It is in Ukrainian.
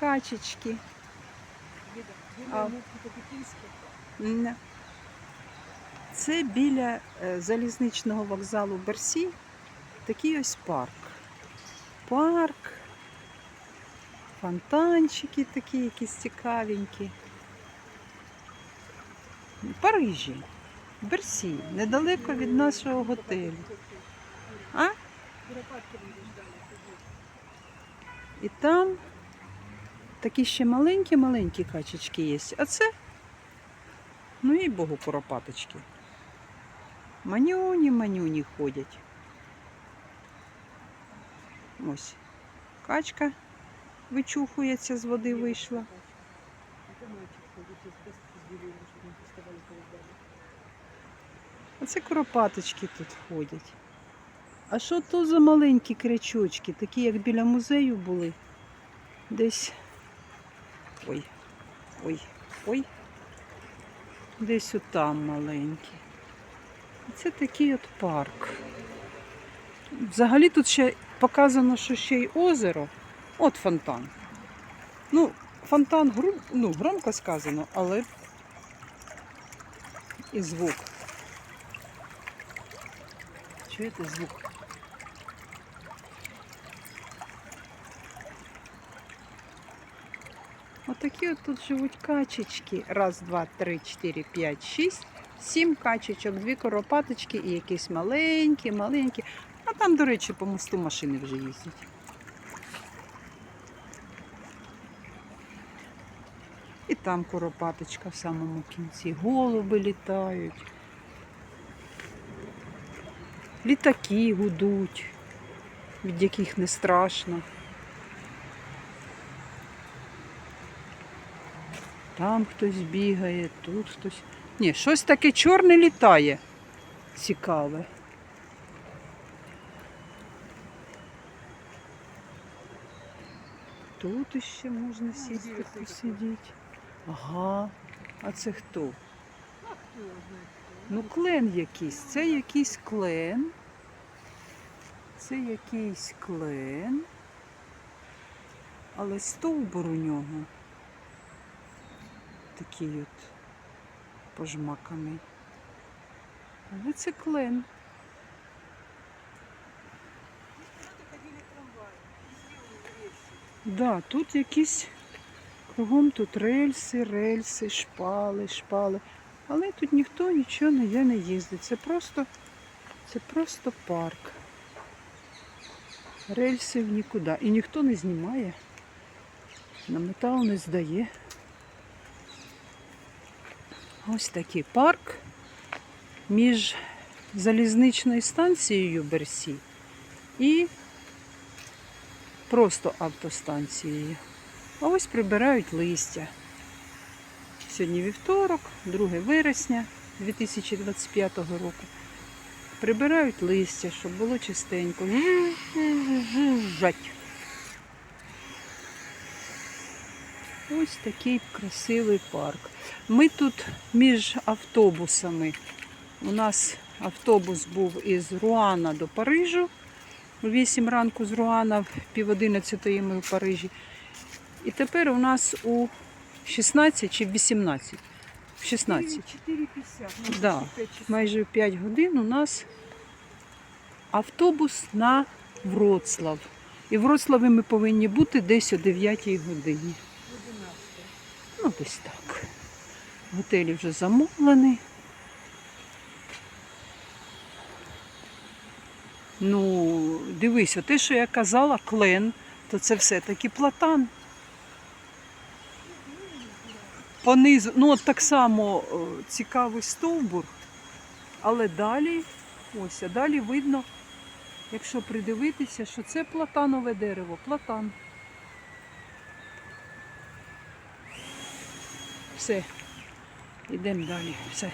качечки. А. Це біля е, залізничного вокзалу Берсі такий ось парк. Парк, фонтанчики такі якісь цікавенькі. Парижі, Берсі, недалеко від нашого готелю. А? І там такі ще маленькі-маленькі качечки є. А це, ну і богу, куропаточки. Манюні, манюні ходять. Ось. Качка вичухується, з води вийшла. А це куропаточки тут ходять. А що то за маленькі крячочки, такі як біля музею були? Десь. Ой, ой, ой. Десь отам маленькі. Це такий от парк. Взагалі тут ще показано, що ще й озеро. От фонтан. Ну, фонтан ну, громко сказано, але і звук. Чуєте звук? Отакі от тут живуть качечки. Раз, два, три, чотири, п'ять, шість, сім качечок, дві коропаточки і якісь маленькі, маленькі. А там, до речі, по мосту машини вже їздять. І там коропаточка в самому кінці. Голуби літають. Літаки гудуть, від яких не страшно. Там хтось бігає, тут хтось. Ні, щось таке чорне літає. Цікаве. Тут іще можна сісти, посидіти. Ага. А це хто? Ну, клен якийсь. Це якийсь клен. Це якийсь клен. Але стовбур у нього такий от пожмаканий. Але це клен. Да, тут якісь кругом тут рельси, рельси, шпали, шпали. Але тут ніхто нічого ніде не їздить. Це просто, це просто парк. Рельсів нікуди. І ніхто не знімає. На метал не здає. Ось такий парк між залізничною станцією Берсі і просто автостанцією. А ось прибирають листя. Сьогодні вівторок, 2 вересня 2025 року. Прибирають листя, щоб було чистенько. Жужжать. Ось такий красивий парк. Ми тут між автобусами. У нас автобус був із Руана до Парижу. У 8 ранку з Руана, в пів одинадцятої ми в Парижі. І тепер у нас у 16 чи в 18? В 16. 4,50. Да. Майже в 5 годин у нас автобус на Вроцлав. І в Вроцлаві ми повинні бути десь о 9 годині. Ну, десь так. Готелі вже замовлені. Ну, дивися, те, що я казала, клен, то це все-таки платан. Понизу, ну от так само цікавий стовбур, але далі, ось, а далі видно, якщо придивитися, що це платанове дерево, платан. Все. Йдемо далі. Все.